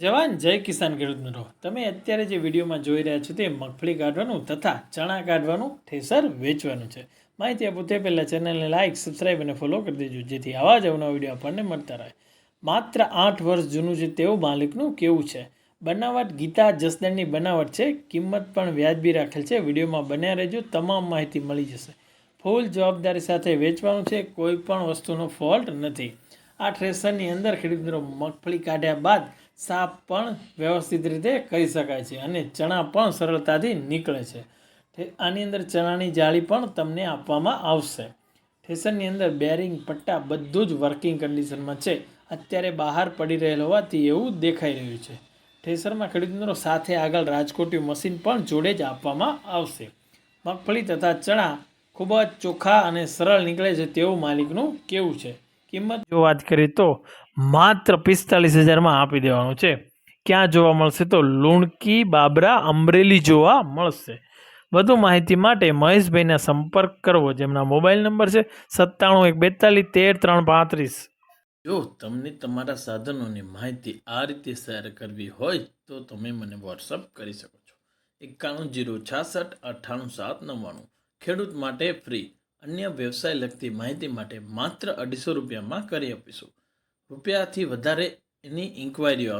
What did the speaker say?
જવાન જય કિસાન ખેડૂત મિત્રો. તમે અત્યારે જે વિડીયોમાં જોઈ રહ્યા છો તે મગફળી કાઢવાનું તથા ચણા કાઢવાનું ઠેસર વેચવાનું છે. માહિતી આપો તે પહેલાં ચેનલને લાઇક સબસ્ક્રાઈબ અને ફોલો કરી દેજો, જેથી આવા જ અવનવા વીડિયો આપણને મળતા રહે. માત્ર આઠ વર્ષ જૂનું છે તેવું માલિકનું કેવું છે? બનાવટ ગીતા જસદણની બનાવટ છે. કિંમત પણ વ્યાજબી રાખેલ છે. વિડીયોમાં બન્યા રહેજો, તમામ માહિતી મળી જશે. ફૂલ જવાબદારી સાથે વેચવાનું છે. કોઈ પણ વસ્તુનો ફોલ્ટ નથી. આ થ્રેસરની અંદર ખેડૂત મગફળી કાઢ્યા બાદ સાફ પણ વ્યવસ્થિત રીતે કરી શકાય છે અને ચણા પણ સરળતાથી નીકળે છે. આની અંદર ચણાની જાળી પણ તમને આપવામાં આવશે. થ્રેસરની અંદર બેરિંગ પટ્ટા બધું જ વર્કિંગ કન્ડિશનમાં છે. અત્યારે બહાર પડી રહેલ હોવાથી એવું દેખાઈ રહ્યું છે. થ્રેસરમાં ખેડૂત મિત્રો સાથે આગળ રાજકોટી મશીન પણ જોડે જ આપવામાં આવશે. મગફળી તથા ચણા ખૂબ જ ચોખ્ખા અને સરળ નીકળે છે તેવું માલિકનું કેવું છે. કિંમત જો વાત કરીએ તો માત્ર પિસ્તાલીસ હજારમાં આપી દેવાનું છે. ક્યાં જોવા મળશે તો લુણકી, બાબરા, અમરેલી જોવા મળશે. વધુ માહિતી માટે મહેશભાઈના સંપર્ક કરવો, જેમના મોબાઈલ નંબર છે સત્તાણું એક બેતાલીસ તેર ત્રણ પાંત્રીસ. જો તમને તમારા સાધનોની માહિતી આ રીતે શેર કરવી હોય તો તમે મને વોટ્સઅપ કરી શકો છો. એકાણું જીરો છાસઠ અઠ્ઠાણું સાત નવ્વાણું. ખેડૂત માટે ફ્રી. અન્ય વ્યવસાય લગતી માહિતી માટે માત્ર અઢીસો રૂપિયામાં કરી આપીશું. રૂપિયાથી વધારે એની ઇન્ક્વાયરીઓ